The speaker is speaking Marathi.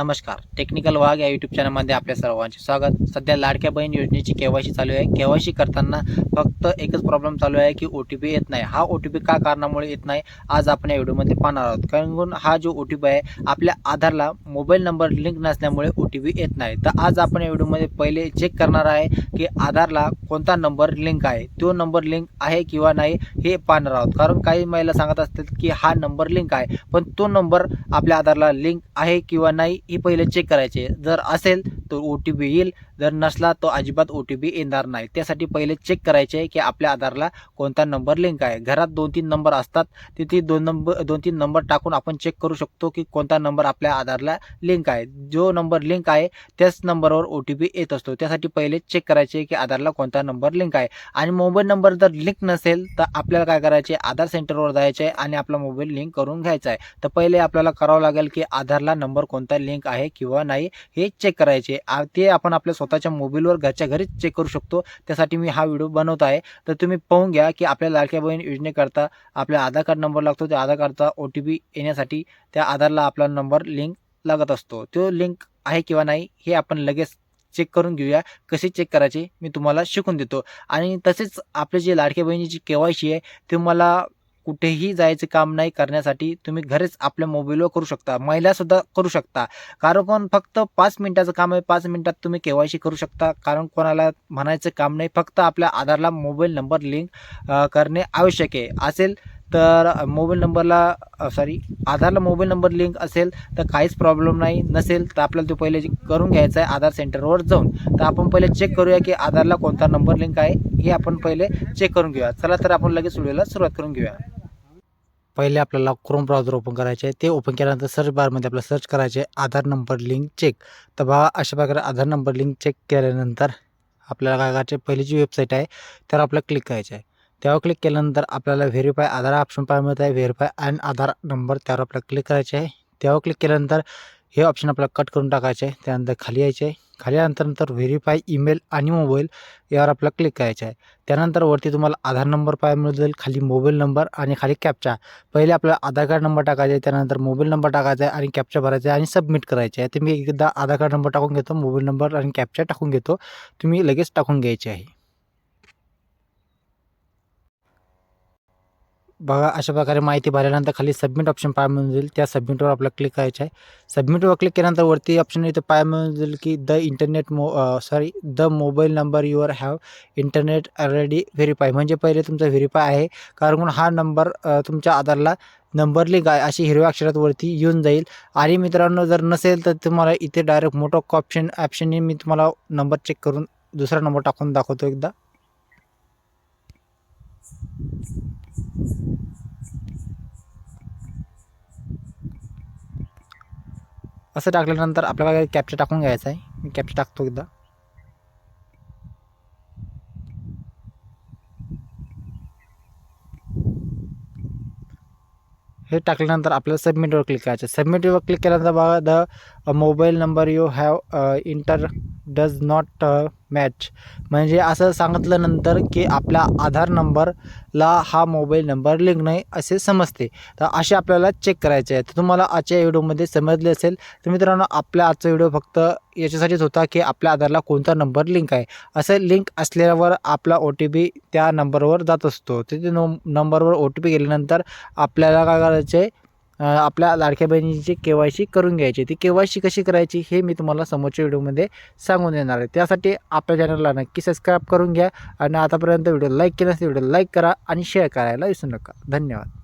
नमस्कार. टेक्निकल वाघ या यूट्यूब चॅनलमध्ये आपल्या सर्वांचे स्वागत. सध्या लाडक्या बहीण योजनेची केवायसी चालू आहे. केवायसी करताना फक्त एकच प्रॉब्लेम चालू आहे की ओ टी पी येत नाही. हा ओ टी पी का कारणामुळे येत नाही आज आपण या व्हिडिओमध्ये पाहणार आहोत. कारण हा जो ओ टी पी आहे आपल्या आधारला मोबाईल नंबर लिंक नसल्यामुळे ओ टी पी येत नाही. तर आज आपण या व्हिडिओमध्ये पहिले चेक करणार आहे की आधारला कोणता नंबर लिंक आहे. तो नंबर लिंक आहे किंवा नाही हे पाहणार आहोत. कारण काही महिला सांगत असतात की हा नंबर लिंक आहे पण तो नंबर आपल्या आधारला लिंक आहे किंवा नाही ही पहिले चेक करायचे. जर असेल तो ओ टी पी येईल. जर नसला तो अजिबात ओ टी पी येणार नाही. त्यासाठी पहिले चेक करायचे आहे की आपल्या आधारला कोणता नंबर लिंक आहे. घरात दोन तीन नंबर असतात. तिथे दोन नंबर दोन तीन नंबर टाकून आपण चेक करू शकतो की कोणता नंबर आपल्या आधारला लिंक आहे. जो नंबर लिंक आहे त्याच नंबरवर ओ टी पी येत असतो. त्यासाठी पहिले चेक करायचे की आधारला कोणता नंबर लिंक आहे. आणि मोबाईल नंबर जर लिंक नसेल तर आपल्याला काय करायचे आधार सेंटरवर जायचे आहे आणि आपला मोबाईल लिंक करून घ्यायचा आहे. तर पहिले आपल्याला करावं लागेल की आधारला नंबर कोणता लिंक आहे किंवा नाही हे चेक करायचे ते आपण आपल्या स्वतःच्या मोबाईलवर घरच्या घरीच चेक करू शकतो. त्यासाठी मी हा व्हिडिओ बनवत आहे. तर तुम्ही पाहून घ्या की आपल्या लाडक्या बहीण योजनेकरता आपल्या आधार कार्ड नंबर लागतो. त्या आधार कार्डचा ओ टी पी येण्यासाठी त्या आधारला आपला नंबर लिंक लागत असतो. तो लिंक आहे किंवा नाही हे आपण लगेच चेक करून घेऊया. कसे चेक करायचे मी तुम्हाला शिकून देतो. आणि तसेच आपले जे लाडक्या बहिणीची सी आहे ते मला कुठेही जायचं काम नाही करण्यासाठी तुम्ही घरीच आपल्या मोबाईलवर करू शकता. महिलासुद्धा करू शकता. कारण कोण फक्त पाच मिनिटाचं काम आहे पाच मिनिटात तुम्ही केवायसी करू शकता. कारण कोणाला म्हणायचं काम नाही फक्त आपल्या आधारला मोबाईल नंबर लिंक करणे आवश्यक आहे. असेल तर मोबाईल नंबरला सॉरी आधारला मोबाईल नंबर लिंक असेल तर काहीच प्रॉब्लेम नाही. नसेल तर आपल्याला तो पहिले करून घ्यायचा आहे आधार सेंटरवर जाऊन. तर आपण पहिले चेक करूया की आधारला कोणता नंबर लिंक आहे हे आपण पहिले चेक करून घेऊया. चला तर आपण लगेच व्हिडिओला सुरुवात करून घेऊया. पहिले आपल्याला क्रोम ब्राउझर ओपन करायचे आहे. ते ओपन केल्यानंतर सर्च बारमध्ये आपल्याला सर्च करायचे आहे आधार नंबर लिंक चेक तर बा अशा प्रकारे आधार नंबर लिंक चेक केल्यानंतर आपल्याला काय करायचे पहिली जी वेबसाईट आहे त्यावर आपल्याला क्लिक करायचे आहे. त्यावर क्लिक केल्यानंतर आपल्याला व्हेरीफाय आधार ऑप्शन पाहायला मिळत आहे. व्हेरीफाय अँड आधार नंबर त्यावर आपल्याला क्लिक करायचे आहे. त्यावर क्लिक केल्यानंतर हे ऑप्शन आपल्याला कट करून टाकायचे आहे. त्यानंतर खाली यायचे आहे. खाली आल्यानंतर नंतर व्हेरीफाय ईमेल आणि मोबाईल यावर आपल्याला क्लिक करायचे आहे. त्यानंतर वरती तुम्हाला आधार नंबर पाहायला मिळेल खाली मोबाईल नंबर आणि खाली कॅपचा पहिले आपल्याला आधार कार्ड नंबर टाकायचा आहे. त्यानंतर मोबाईल नंबर टाकायचा आहे आणि कॅपचा भरायचा आहे आणि सबमिट करायचे आहे. तुम्ही मी एकदा आधार कार्ड नंबर टाकून घेतो. मोबाईल नंबर आणि कॅपचा टाकून घेतो. तुम्ही लगेच टाकून घ्यायचे आहे. बघा अशा प्रकारे माहिती भरल्यानंतर खाली सबमिट ऑप्शन पाय मिळून जाईल. त्या सबमिटवर आपल्याला क्लिक करायचं आहे. सबमिटवर क्लिक केल्यानंतर वरती ऑप्शन इथं पाय मिळून जाईल की द इंटरनेट मो sorry the mobile number your have internet already verify म्हणजे पहिले तुमचा व्हेरीफाय आहे. कारण हा नंबर तुमच्या आधारला नंबर लिंक आहे. अशी हिरव्या अक्षरात वरती येऊन जाईल. आणि मित्रांनो जर नसेल तर तुम्हाला इथे डायरेक्ट मोठं ऑप्शन ऑप्शनने मी तुम्हाला नंबर चेक करून दुसरा नंबर टाकून दाखवतो एकदा. असं टाकल्यानंतर आपल्याला कॅप्चर टाकून घ्यायचा आहे. मी कॅप्चर टाकतो एकदा. हे टाकल्यानंतर आपल्याला सबमिटवर क्लिक करायचं सबमिटवर क्लिक केल्यानंतर बघा the mobile number you have enter does not match म्हणजे असं सांगितल्यानंतर की आपल्या आधार नंबरला हा मोबाईल नंबर लिंक नाही असे समजते. तर असे आपल्याला चेक करायचे आहे. तर तुम्हाला आजच्या व्हिडिओमध्ये समजले असेल. तर मित्रांनो आपला आजचा व्हिडिओ फक्त याच्यासाठीच होता की आपल्या आधारला कोणता नंबर लिंक आहे. असं लिंक असल्यावर आपला ओ टी पी त्या नंबरवर जात असतो. तिथे नो नंबरवर ओ टी पी गेल्यानंतर आपल्याला काय करायचं आहे आपल्या लाडक्या बहिणीची के वाय सी करून घ्यायची. ती के वाय सी कशी करायची हे मी तुम्हाला समोरच्या व्हिडिओमध्ये सांगून देणार आहे. त्यासाठी आपल्या चॅनलला नक्की सबस्क्राईब करून घ्या आणि आतापर्यंत व्हिडिओ लाईक केला असेल व्हिडिओ लाईक करा आणि शेअर करायला विसरू नका. धन्यवाद.